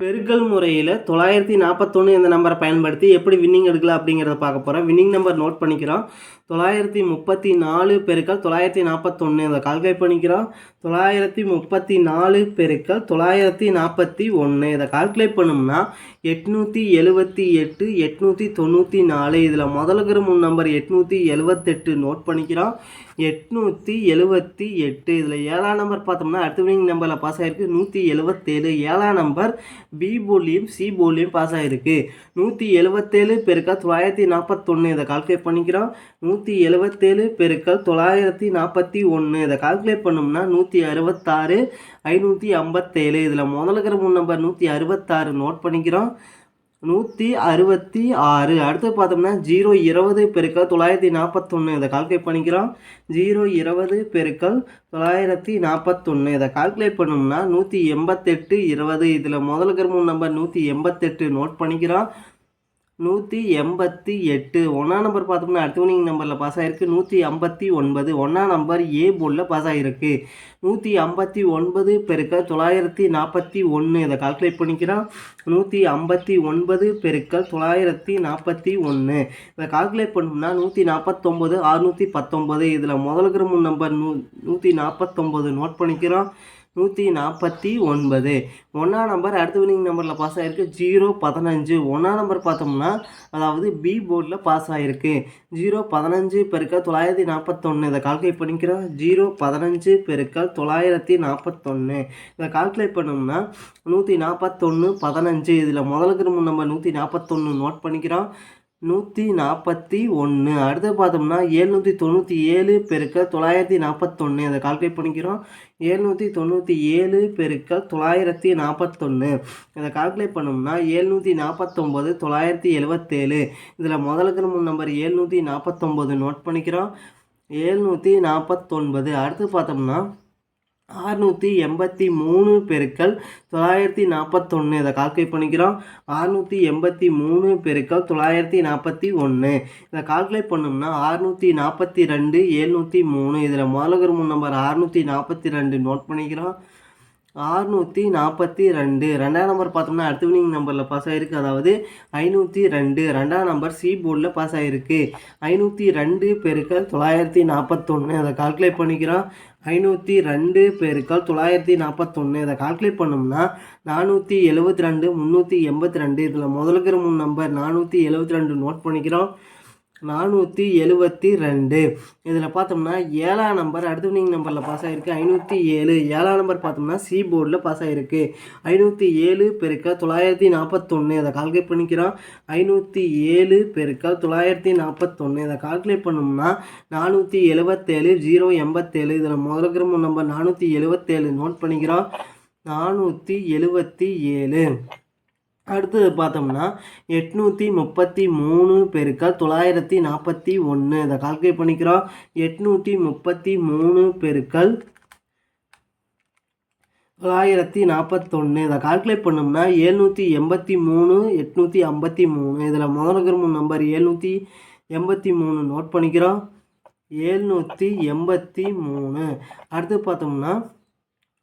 பெருக்கல் முறையில் தொள்ளாயிரத்தி நாற்பத்தொன்று இந்த நம்பரை பயன்படுத்தி எப்படி வின்னிங் எடுக்கலாம் அப்படிங்கிறத பார்க்க போகிறோம் வின்னிங் நம்பர் நோட் பண்ணிக்கிறோம். தொள்ளாயிரத்தி முப்பத்தி நாலு பெருக்கள் தொள்ளாயிரத்தி நாற்பத்தொன்று இதை கால்குலேட் பண்ணிக்கிறோம். தொள்ளாயிரத்தி முப்பத்தி நாலு பெருக்கள் தொள்ளாயிரத்தி நாற்பத்தி ஒன்று இதை கால்குலேட் பண்ணோம்னா எட்நூற்றி எழுபத்தி எட்டு எட்நூற்றி தொண்ணூற்றி நாலு. இதில் முதலுக்கிற மூணு நம்பர் எட்நூற்றி எழுபத்தெட்டு நோட் பண்ணிக்கிறோம். எட்நூற்றி எழுபத்தி எட்டு. இதில் ஏழாம் நம்பர் பார்த்தோம்னா அடுத்த வினிங் நம்பரில் பாஸ் ஆகிருக்கு நூற்றி எழுபத்தேழு ஏழாம் நம்பர் பி போலியும் சி போலியும் பாஸ் ஆகிருக்கு நூற்றி எழுபத்தேழு பெருக்கல் தொள்ளாயிரத்தி நாற்பத்தொன்று இதை கால்குலேட் பண்ணிக்கிறோம். நூற்றி எழுபத்தேழு பெருக்கல் தொள்ளாயிரத்தி நாற்பத்தி ஒன்று இதை கால்குலேட் பண்ணோம்னா நூற்றி அறுபத்தாறு ஐநூற்றி ஐம்பத்தேழு. இதில் முதல்ல இருக்கிற மூணு நம்பர் நூற்றி அறுபத்தாறு நோட் பண்ணிக்கிறோம். நூற்றி அறுபத்தி ஆறு. அடுத்து பார்த்தோம்னா ஜீரோ இருபது பெருக்கல் தொள்ளாயிரத்தி நாற்பத்தொன்று இதை கால்குலேட் பண்ணிக்கிறோம். ஜீரோ இருபது பெருக்கல் தொள்ளாயிரத்தி நாற்பத்தொன்று இதை கால்குலேட் பண்ணோம்னா நூற்றி எண்பத்தெட்டு இருபது. இதில் முதல்ல மூணு நம்பர் நூற்றி எண்பத்தெட்டு. நோட் பண்ணிக்கிறோம். நூற்றி எண்பத்தி எட்டு. ஒன்றாம் நம்பர் பார்த்தோம்னா அடுத்த வினிங் நம்பரில் பாஸ் ஆகிருக்கு நூற்றி ஐம்பத்தி ஒன்பது. ஒன்றாம் நம்பர் ஏ போலில் பாஸ் ஆகிருக்கு நூற்றி ஐம்பத்தி ஒன்பது பெருக்க தொள்ளாயிரத்தி நாற்பத்தி ஒன்று இதை கால்குலேட் பண்ணிக்கிறோம். நூற்றி ஐம்பத்தி ஒன்பது பெருக்கல் தொள்ளாயிரத்தி நாற்பத்தி ஒன்று இதை கால்குலேட் பண்ணோம்னா நூற்றி நாற்பத்தொம்பது அறுநூற்றி பத்தொம்பது. இதில் முதலுக்கிற மூணு நம்பர் நூ நூற்றி நாற்பத்தொம்பது நோட் பண்ணிக்கிறோம். நூற்றி நாற்பத்தி ஒன்பது. ஒன்றாம் நம்பர் அடுத்த வினிங் நம்பரில் பாஸ் ஆகிருக்கு ஜீரோ பதினஞ்சு. ஒன்றாம் நம்பர் பார்த்தோம்னா அதாவது பி போர்டில் பாஸ் ஆகிருக்கு ஜீரோ பதினஞ்சு பெருக்கல் தொள்ளாயிரத்தி நாற்பத்தொன்று இதை கால்குலேட் பண்ணிக்கிறோம் ஜீரோ பதினஞ்சு பெருக்கல் தொள்ளாயிரத்தி நாற்பத்தொன்று இதை கால்குலேட் பண்ணோம்னா நூற்றி நாற்பத்தொன்று பதினஞ்சு. இதில் முதலுக்கு மூணு நம்பர் நூற்றி நாற்பத்தொன்று நோட் பண்ணிக்கிறோம். நூற்றி நாற்பத்தி ஒன்று அடுத்து பார்த்தோம்னா ஏழ்நூற்றி தொண்ணூற்றி ஏழு பெருக்க தொள்ளாயிரத்தி நாற்பத்தொன்று அதை கால்குலேட் பண்ணிக்கிறோம். ஏழ்நூற்றி தொண்ணூற்றி ஏழு பெருக்க தொள்ளாயிரத்தி நாற்பத்தொன்று இதை கால்குலேட் பண்ணோம்னா ஏழ்நூற்றி நாற்பத்தொம்போது தொள்ளாயிரத்தி எழுபத்தேழு இதில் முதலுக்கு மூணு நம்பர் ஏழ்நூற்றி நாற்பத்தொம்போது நோட் பண்ணிக்கிறோம். ஏழ்நூற்றி நாற்பத்தொன்பது அடுத்து பார்த்தோம்னா அறுநூற்றி எண்பத்தி மூணு பெருக்கள் தொள்ளாயிரத்தி நாற்பத்தொன்று இதை கால்குலேட் பண்ணிக்கிறோம். அறுநூற்றி எண்பத்தி மூணு பெருக்கள் தொள்ளாயிரத்தி நாற்பத்தி ஒன்று இதை கால்குலேட் பண்ணோம்னா அறுநூற்றி நாற்பத்தி ரெண்டு எழுநூற்றி மூணு. இதில் முதல்ல மூணு நம்பர் அறுநூற்றி நாற்பத்தி ரெண்டு நோட் பண்ணிக்கிறோம். ஆறுநூற்றி நாற்பத்தி ரெண்டு. ரெண்டாம் நம்பர் பார்த்தோம்னா அடுத்த வினிங் நம்பரில் பாஸ் ஆகிருக்கு அதாவது ஐநூற்றி ரெண்டு. ரெண்டாம் நம்பர் சி போர்டில் பாஸ் ஆகிருக்கு ஐநூற்றி ரெண்டு பெருக்கள் தொள்ளாயிரத்தி நாற்பத்தொன்று அதை கால்குலேட் பண்ணிக்கிறோம். ஐநூற்றி ரெண்டு பெருக்கள் தொள்ளாயிரத்தி நாற்பத்தொன்று இதை கால்குலேட் பண்ணோம்னா நானூற்றி எழுபத்தி ரெண்டு முந்நூற்றி எண்பத்தி ரெண்டு. இதில் முதலுக்கிற மூணு நம்பர் நானூற்றி எழுபத்தி ரெண்டு நோட் பண்ணிக்கிறோம். நானூற்றி எழுபத்தி ரெண்டு. இதில் பார்த்தோம்னா ஏழாம் நம்பர் அடுத்தவனிங் நம்பரில் பாஸ் ஆகிருக்கு ஐநூற்றி ஏழு. ஏழாம் நம்பர் பார்த்தோம்னா சி போர்டில் பாஸ் ஆகிருக்கு ஐநூற்றி ஏழு பெருக்க தொள்ளாயிரத்தி நாற்பத்தொன்று இதை கால்குலேட் பண்ணிக்கிறோம். ஐநூற்றி ஏழு பெருக்க தொள்ளாயிரத்தி நாற்பத்தொன்று இதை கால்குலேட் பண்ணோம்னா நானூற்றி எழுபத்தேழு ஜீரோ எண்பத்தேழு. இதில் முதல் நம்பர் நானூற்றி எழுபத்தேழு நோட் பண்ணிக்கிறோம். நானூற்றி எழுபத்தி ஏழு. அடுத்தது பார்த்தோம்னா எட்நூற்றி முப்பத்தி மூணு பெருக்கல் தொள்ளாயிரத்தி நாற்பத்தி ஒன்று இதை கால்குலேட் பண்ணிக்கிறோம். எட்நூற்றி முப்பத்தி மூணு பெருக்கல் தொள்ளாயிரத்தி நாற்பத்தொன்று இதை கால்குலேட் பண்ணோம்னா எழுநூற்றி எண்பத்தி மூணு எட்நூற்றி ஐம்பத்தி மூணு. இதில் முதல் நம்பர் ஏழ்நூற்றி எண்பத்தி மூணு நோட் பண்ணிக்கிறோம். எழுநூற்றி எண்பத்தி மூணு. அடுத்து பார்த்தோம்னா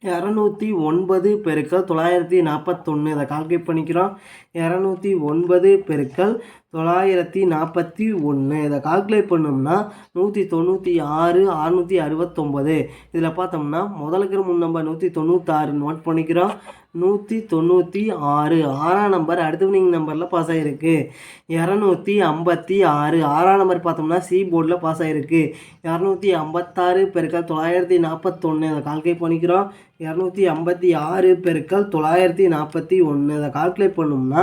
இரநூத்தி ஒன்பது பெருக்கல் தொள்ளாயிரத்தி நாற்பத்தொன்று இதை கால்குலேட் பண்ணிக்கிறோம். இரநூத்தி ஒன்பது பெருக்கல் தொள்ளாயிரத்தி நாற்பத்தி ஒன்று இதை கால்குலேட் பண்ணோம்னா நூற்றி தொண்ணூற்றி ஆறு அறுநூற்றி அறுபத்தொம்பது. இதில் பார்த்தோம்னா முதலுக்கு முன் நம்பர் நூற்றி தொண்ணூத்தாறு நோட் பண்ணிக்கிறோம். நூற்றி தொண்ணூற்றி ஆறு. ஆறாம் நம்பர் அடுத்தவனிங் நம்பரில் பாஸ் ஆகிருக்கு இரநூத்தி ஐம்பத்தி ஆறு. ஆறாம் நம்பர் பார்த்தோம்னா சி போர்டில் பாஸ் ஆகிருக்கு இரநூத்தி ஐம்பத்தாறு பெருக்கல் தொள்ளாயிரத்தி நாற்பத்தொன்று அதை கால்குலேட் பண்ணிக்கிறோம். இரநூத்தி ஐம்பத்தி ஆறு பெருக்கல் தொள்ளாயிரத்தி நாற்பத்தி ஒன்று அதை கால்குலேட் பண்ணோம்னா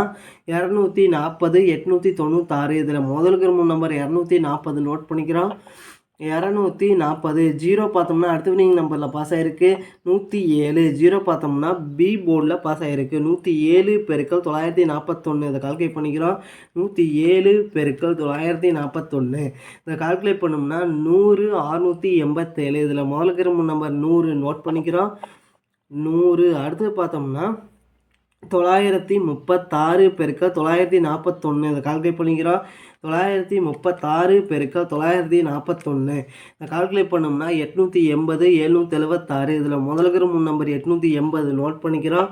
இரநூத்தி நாற்பது எட்நூற்றி தொண்ணூத்தாறு இதில் முதலுக்கு மூணு நம்பர் இரநூத்தி நாற்பது நோட் பண்ணிக்கிறோம். இரநூத்தி நாற்பது ஜீரோ பார்த்தோம்னா அடுத்த வினிங் நம்பரில் பாஸ் ஆகிருக்கு நூற்றி ஏழு ஜீரோ பார்த்தோம்னா பி போர்டில் பாஸ் ஆகிருக்கு நூற்றி ஏழு பெருக்கள் தொள்ளாயிரத்தி நாற்பத்தொன்று இதை கால்குலேட் பண்ணிக்கிறோம். நூற்றி ஏழு பெருக்கள் தொள்ளாயிரத்தி நாற்பத்தொன்று இதை கால்குலேட் பண்ணோம்னா நூறு அறுநூற்றி எண்பத்தேழு இதில் முதலுக்கிற நம்பர் நூறு நோட் பண்ணிக்கிறோம். நூறு அடுத்து பார்த்தோம்னா தொள்ளாயிரத்தி முப்பத்தாறு பெருக்க தொள்ளாயிரத்தி நாற்பத்தொன்று இதை கால்குலேட் பண்ணிக்கிறோம். தொள்ளாயிரத்தி முப்பத்தாறு பெருக்கல் தொள்ளாயிரத்தி நாற்பத்தொன்று இதை கால்குலேட் பண்ணோம்னா எட்நூற்றி எண்பது எழுநூற்றி எழுபத்தாறு இதில் முதலுக்கிற முன் நம்பர் எட்நூற்றி எண்பது நோட் பண்ணிக்கிறோம்.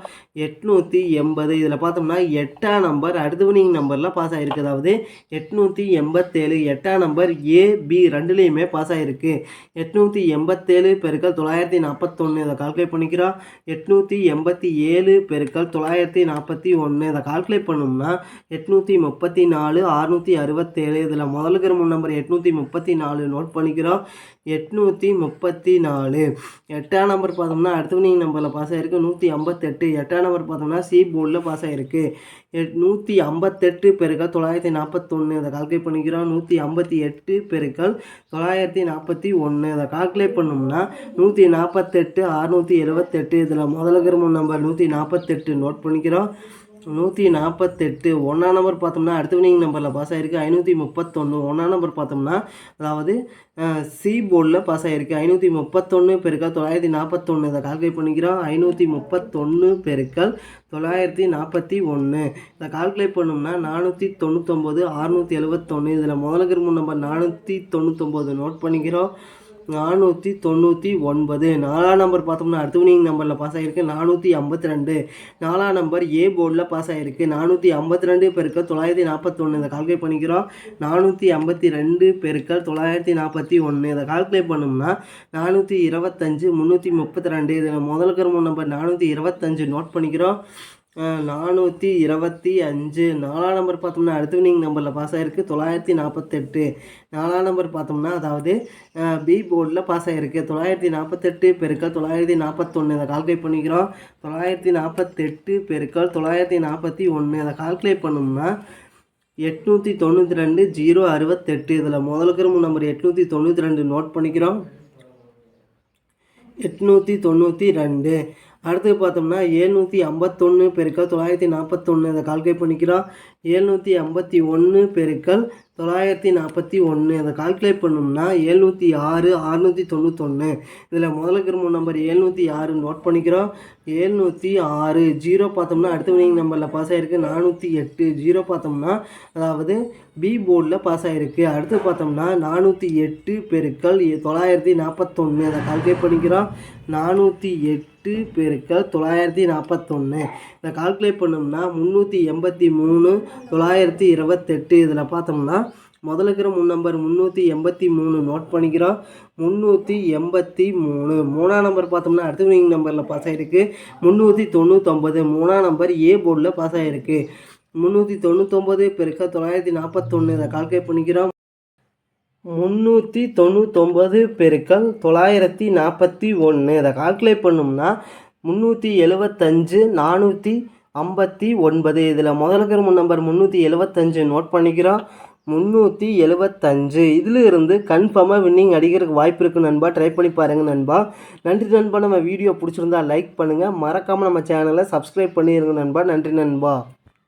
எட்நூற்றி எண்பது. இதில் பார்த்தோம்னா எட்டாம் நம்பர் அடுத்த வினிங் நம்பரில் பாஸ் ஆகிருக்கு அதாவது எட்நூற்றி எண்பத்தேழு எட்டாம் நம்பர் ஏ பி ரெண்டுலேயுமே பாஸ் ஆகிருக்கு எட்நூற்றி எண்பத்தேழு பெருக்கல் தொள்ளாயிரத்தி நாற்பத்தொன்று இதை கால்குலேட் பண்ணிக்கிறோம். எட்நூற்றி எண்பத்தி ஏழு பெருக்கல் தொள்ளாயிரத்தி நாற்பத்தி ஒன்று இதை கால்குலேட் பண்ணோம்னா எட்நூற்றி முப்பத்தி நாலு அறுநூற்றி அறுபத்தேழு இதில் முதல் முன் நம்பர் எட்நூற்றி முப்பத்தி நாலு நோட் பண்ணிக்கிறோம். எட்நூற்றி முப்பத்தி நாலு. எட்டாம் நம்பர் பார்த்தோம்னா அடுத்த நம்பரில் பாஸ் ஆகிருக்கு நூற்றி ஐம்பத்தெட்டு. எட்டாம் நம்பர் பார்த்தோம்னா சி போர்டில் பாஸ் ஆகிருக்கு எட் நூற்றி ஐம்பத்தெட்டு பெருக்கல் தொள்ளாயிரத்தி நாற்பத்தொன்று இதை கால்குலேட் பண்ணிக்கிறோம். நூற்றி ஐம்பத்தி எட்டு பெருக்கல் தொள்ளாயிரத்தி நாற்பத்தி ஒன்று இதை கால்குலேட் பண்ணோம்னா நூற்றி நாற்பத்தெட்டு அறுநூற்றி எழுபத்தெட்டு. இதில் முதல் முன் நம்பர் நூற்றி நாற்பத்தெட்டு நோட் பண்ணிக்கிறோம். நூற்றி நாற்பத்தெட்டு ஒன்றாம் நம்பர் பார்த்தோம்னா அடுத்த வினிங் நம்பரில் பாஸ் ஆகிருக்கு ஐநூற்றி முப்பத்தொன்று ஒன்றாம் நம்பர் பார்த்தோம்னா அதாவது சி போர்டில் பாஸ் ஆகிருக்கு ஐநூற்றி முப்பத்தொன்று பெருக்கல் தொள்ளாயிரத்தி நாற்பத்தொன்று இதை கால்குலேட் பண்ணிக்கிறோம். ஐநூற்றி முப்பத்தொன்று பெருக்கல் தொள்ளாயிரத்தி நாற்பத்தி ஒன்று இதை கால்குலேட் பண்ணோம்னா நானூற்றி தொண்ணூத்தொம்பது அறுநூற்றி எழுபத்தொன்று இதில் முதலுக்கு முன் நம்பர் நானூற்றி தொண்ணூத்தொம்பது. நோட் பண்ணிக்கிறோம். நானூற்றி தொண்ணூற்றி ஒன்பது. நாலாம் நம்பர் பார்த்தோம்னா அடுத்தவனிங் நம்பரில் பாஸ் ஆகிருக்கு நானூற்றி ஐம்பத்தி ரெண்டு. நாலாம் நம்பர் ஏ போர்டில் பாஸ் ஆகிருக்கு நானூற்றி ஐம்பத்தி ரெண்டு பெருக்கள் தொள்ளாயிரத்தி நாற்பத்தொன்று இதை கால்குலேட் பண்ணிக்கிறோம். நானூற்றி ஐம்பத்தி ரெண்டு பெருக்கள் தொள்ளாயிரத்தி நாற்பத்தி ஒன்று இதை கால்குலேட் பண்ணோம்னா நானூற்றி இருபத்தஞ்சு முந்நூற்றி முப்பத்தி ரெண்டு. இதில் முதல் கரும நம்பர் நானூற்றி இருபத்தஞ்சு. நோட் பண்ணிக்கிறோம். நானூற்றி இருபத்தி அஞ்சு. நாலாம் நம்பர் பார்த்தோம்னா அடுத்த வினிங் நம்பரில் பாஸ் ஆகிருக்கு தொள்ளாயிரத்தி நாற்பத்தெட்டு நாலாம் நம்பர் பார்த்தோம்னா அதாவது பி போர்டில் பாஸ் ஆகிருக்கு தொள்ளாயிரத்தி நாற்பத்தெட்டு பெருக்கல் தொள்ளாயிரத்தி நாற்பத்தொன்று இதை கால்குலேட் பண்ணிக்கிறோம். தொள்ளாயிரத்தி நாற்பத்தெட்டு பெருக்கல் தொள்ளாயிரத்தி நாற்பத்தி ஒன்று அதை கால்குலேட் பண்ணோம்னா எட்நூற்றி தொண்ணூற்றி ரெண்டு ஜீரோ அறுபத்தெட்டு. இதில் முதலுக்கிற நம்பர் எட்நூற்றி தொண்ணூற்றி ரெண்டு நோட் பண்ணிக்கிறோம். எட்நூற்றி தொண்ணூற்றி ரெண்டு. அடுத்து பார்த்தோம்னா ஏழ்நூற்றி ஐம்பத்தொன்று பெருக்கல் தொள்ளாயிரத்தி நாற்பத்தொன்று அதை கால்குலேட் பண்ணிக்கிறோம். ஏழ்நூற்றி ஐம்பத்தி ஒன்று பெருக்கல் தொள்ளாயிரத்தி நாற்பத்தி ஒன்று அதை கால்குலேட் பண்ணோம்னா ஏழ்நூற்றி ஆறு அறுநூற்றி தொண்ணூத்தொன்று இதில் முதலுக்கு கிரும நம்பர் ஏழ்நூற்றி ஆறு நோட் பண்ணிக்கிறோம். ஏழ்நூற்றி ஆறு ஜீரோ பார்த்தோம்னா அடுத்த வினிங் நம்பரில் பாஸ் ஆகிருக்கு நானூற்றி எட்டு ஜீரோ பார்த்தோம்னா அதாவது பி போர்டில் பாஸ் ஆகிருக்கு அடுத்து பார்த்தோம்னா நானூற்றி எட்டு பெருக்கள் தொள்ளாயிரத்தி நாற்பத்தொன்று அதை கால்குலேட் பண்ணிக்கிறோம். நானூற்றி எட்டு பெருக்கள் தொள்ளாயிரத்தி நாற்பத்தொன்று இதை கால்குலேட் பண்ணோம்னா முந்நூற்றி எண்பத்தி மூணு தொள்ளாயிரத்தி இருபத்தெட்டு. இதில் பார்த்தோம்னா முதல்ல இருக்கிற முன் நம்பர் முந்நூற்றி எண்பத்தி மூணு நோட் பண்ணிக்கிறோம். முந்நூற்றி எண்பத்தி மூணு. மூணாம் நம்பர் பார்த்தோம்னா அடுத்த வினிங் நம்பரில் பாஸ் ஆகிருக்கு முந்நூற்றி தொண்ணூற்றொம்பது மூணாம் நம்பர் ஏ போர்டில் பாஸ் ஆகிருக்கு முந்நூற்றி தொண்ணூற்றொம்பது பெருக்க தொள்ளாயிரத்தி நாற்பத்தொன்று இதை கால்குலேட் பண்ணிக்கிறோம். முந்நூற்றி தொண்ணூத்தொம்பது பெருக்கல் தொள்ளாயிரத்தி நாற்பத்தி ஒன்று இதை கால்குலேட் பண்ணோம்னா முந்நூற்றி எழுபத்தஞ்சு நானூற்றி ஐம்பத்தி ஒன்பது. இதில் முதலுக்கிற நம்பர் முந்நூற்றி எழுபத்தஞ்சு நோட் பண்ணிக்கிறோம். முந்நூற்றி எழுபத்தஞ்சு இதில் இருந்து கன்ஃபார்மாக வின்னிங் அடிக்கிறதுக்கு வாய்ப்பு இருக்குது நண்பா. ட்ரை பண்ணி பாருங்கள் நண்பா. நன்றி நண்பா. நம்ம வீடியோ பிடிச்சிருந்தா லைக் பண்ணுங்கள் மறக்காமல் நம்ம சேனலை சப்ஸ்கிரைப் பண்ணிடுங்க நண்பா. நன்றி நண்பா.